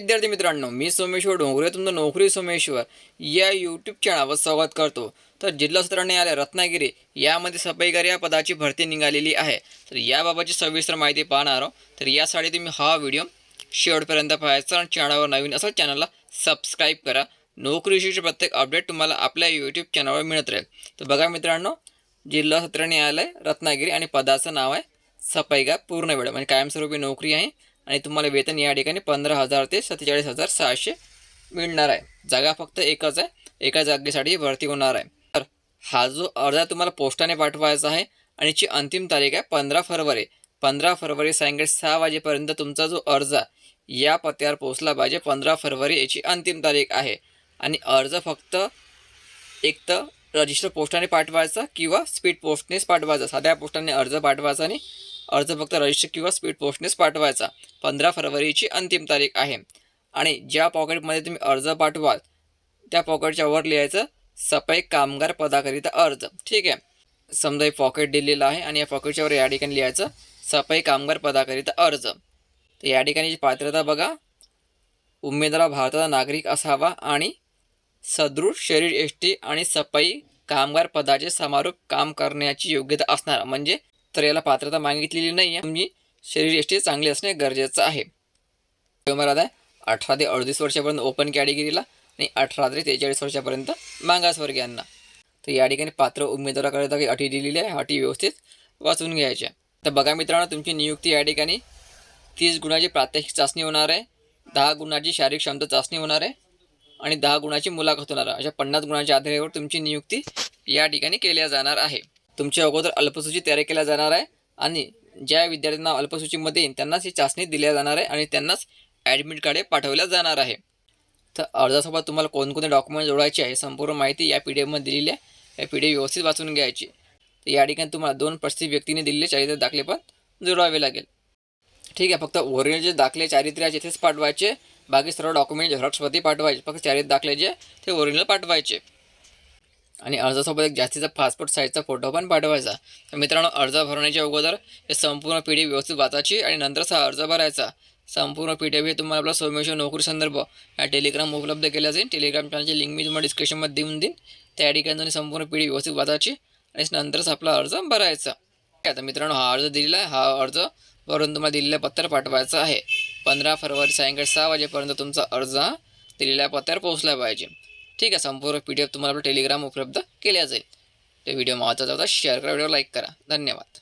विद्यार्थी मित्रांनो मी सोमेश्वर डोंगरे तुमचं नोकरी सोमेश्वर या यूट्यूब चॅनलवर स्वागत करतो. तर जिल्हा सत्र न्यायालय रत्नागिरी यामध्ये सफाईगार या पदाची भरती निघालेली आहे. तर याबाबतची सविस्तर माहिती पाहणार आहोत. तर यासाठी तुम्ही हा व्हिडिओ शेवटपर्यंत पाहायचा आणि चॅनलवर नवीन असं चॅनलला सबस्क्राईब करा. नोकरीविषयीचे प्रत्येक अपडेट तुम्हाला आपल्या यूट्यूब चॅनलवर मिळत राहील. तर बघा मित्रांनो जिल्हा सत्र न्यायालय रत्नागिरी आणि पदाचं नाव आहे सफाईगार पूर्ण वेळ म्हणजे कायमस्वरूपी नोकरी आहे. आणि तुम्हाला वेतन या ठिकाणी पंधरा हजार ते सत्तेचाळीस हजार सहाशे मिळणार आहे. जागा फक्त एकच आहे. एका जागेसाठी भरती होणार आहे. तर हा जो अर्ज तुम्हाला पोस्टाने पाठवायचा आहे आणि याची अंतिम तारीख आहे पंधरा फरवरी. पंधरा फरवरी सायंकाळी सहा वाजेपर्यंत तुमचा जो अर्ज आहे या पत्त्यावर पोचला पाहिजे. पंधरा फरवरी याची अंतिम तारीख आहे. आणि अर्ज फक्त एक तर रजिस्टर पोस्टाने पाठवायचा किंवा स्पीड पोस्टनेच पाठवायचा. साध्या पोस्टाने अर्ज पाठवायचा आणि अर्ज फक्त रजिस्टर किंवा स्पीड पोस्टनेच पाठवायचा. पंधरा फरवरीची अंतिम तारीख आहे. आणि ज्या पॉकेटमध्ये तुम्ही अर्ज पाठवाल त्या पॉकेटच्या वर लिहायचं सफाई कामगार पदाकरिता अर्ज. ठीक आहे? समजा हे पॉकेट दिलेलं आहे आणि या पॉकेटच्या वर या ठिकाणी लिहायचं सफाई कामगार पदाकरिता अर्ज. तर या ठिकाणीची पात्रता बघा. उमेदवार भारताचा नागरिक असावा आणि सदृढ शरीर एष्टी आणि सफाई कामगार पदाचे समारोप काम करण्याची योग्यता असणार. म्हणजे तर याला पात्रता मागितलेली नाही आहे म्हणजे शरीर एष्टी चांगली असणे गरजेचं आहे. वयोमर्यादा आहे अठरा ते अडतीस वर्षापर्यंत ओपन कॅटेगरीला आणि अठरा ते त्रेचाळीस वर्षापर्यंत मागासवर्गीयांना तर या ठिकाणी पात्र उमेदवाराकरिता काही अटी दिलेली आहे अटी व्यवस्थित वाचून घ्यायच्या तर बघा मित्रांनो तुमची नियुक्ती या ठिकाणी तीस गुणाची प्रात्यक्षिक चाचणी होणार आहे दहा गुणाची शारीरिक क्षमता चाचणी होणार आहे आणि दहा गुणाची मुलाखत होणार आहे. अशा पन्नास गुणांच्या आधारावर तुमची नियुक्ती या ठिकाणी केल्या जाणार आहे. तुमच्या अगोदर अल्पसूची तयारी केल्या जाणार आहे आणि ज्या विद्यार्थ्यांना अल्पसूचीमध्ये येईल त्यांनाच ही चाचणी दिल्या जाणार आहे आणि त्यांनाच ॲडमिट कार्डे पाठवल्या जाणार आहे. तर अर्जासोबत तुम्हाला कोणकोणते डॉक्युमेंट जोडायचे आहे संपूर्ण माहिती या पी डी एफमध्ये दिलेली आहे. या पी डी एफ व्यवस्थित वाचून घ्यायची. तर या ठिकाणी तुम्हाला दोन प्रसिद्ध व्यक्तीने दिलेले चारित्र्य दाखले पण जोडावे लागेल. ठीक आहे फक्त ओरिजिनल जे दाखले चारित्र्याचे तेच पाठवायचे. बाकी सर्व डॉक्युमेंट झेरॉक्समध्ये पाठवायचे. फक्त चारित्र्य दाखले जे ते ओरिजिनल पाठवायचे. आणि अर्जासोबत एक जास्तीचा पासपोर्ट साईजचा फोटो पण पाठवायचा. तर मित्रांनो अर्ज भरण्याच्या अगोदर हे संपूर्ण पी डी व्यवस्थित वाचायची आणि नंतरच हा अर्ज भरायचा. संपूर्ण पी डी एफ हे तुम्हाला आपला सोमेश्वर नोकरी संदर्भ या टेलिग्राम उपलब्ध केला जाईल टेलिग्राम चॅनलची लिंक मी तुम्हाला डिस्क्रिप्शनमध्ये देऊन देईन. त्या ठिकाणी तुम्ही संपूर्ण पी डी व्यवस्थित वाचायची आणि नंतरच आपला अर्ज भरायचा. काय तर मित्रांनो हा अर्ज दिलेला आहे. हा अर्ज भरून तुम्हाला दिलेल्या पत्त्यावर पाठवायचा आहे. पंधरा फरवरी सायंकाळी सहा वाजेपर्यंत तुमचा अर्ज दिलेल्या पत्त्यावर पोहोचला पाहिजे. ठीक आहे संपूर्ण पी डी एफ तुम्हाला आपलं टेलिग्राम उपलब्ध केल्या जाईल. ते व्हिडिओ महत्त्वाचा होता शेअर करा व्हिडिओ लाईक करा. धन्यवाद.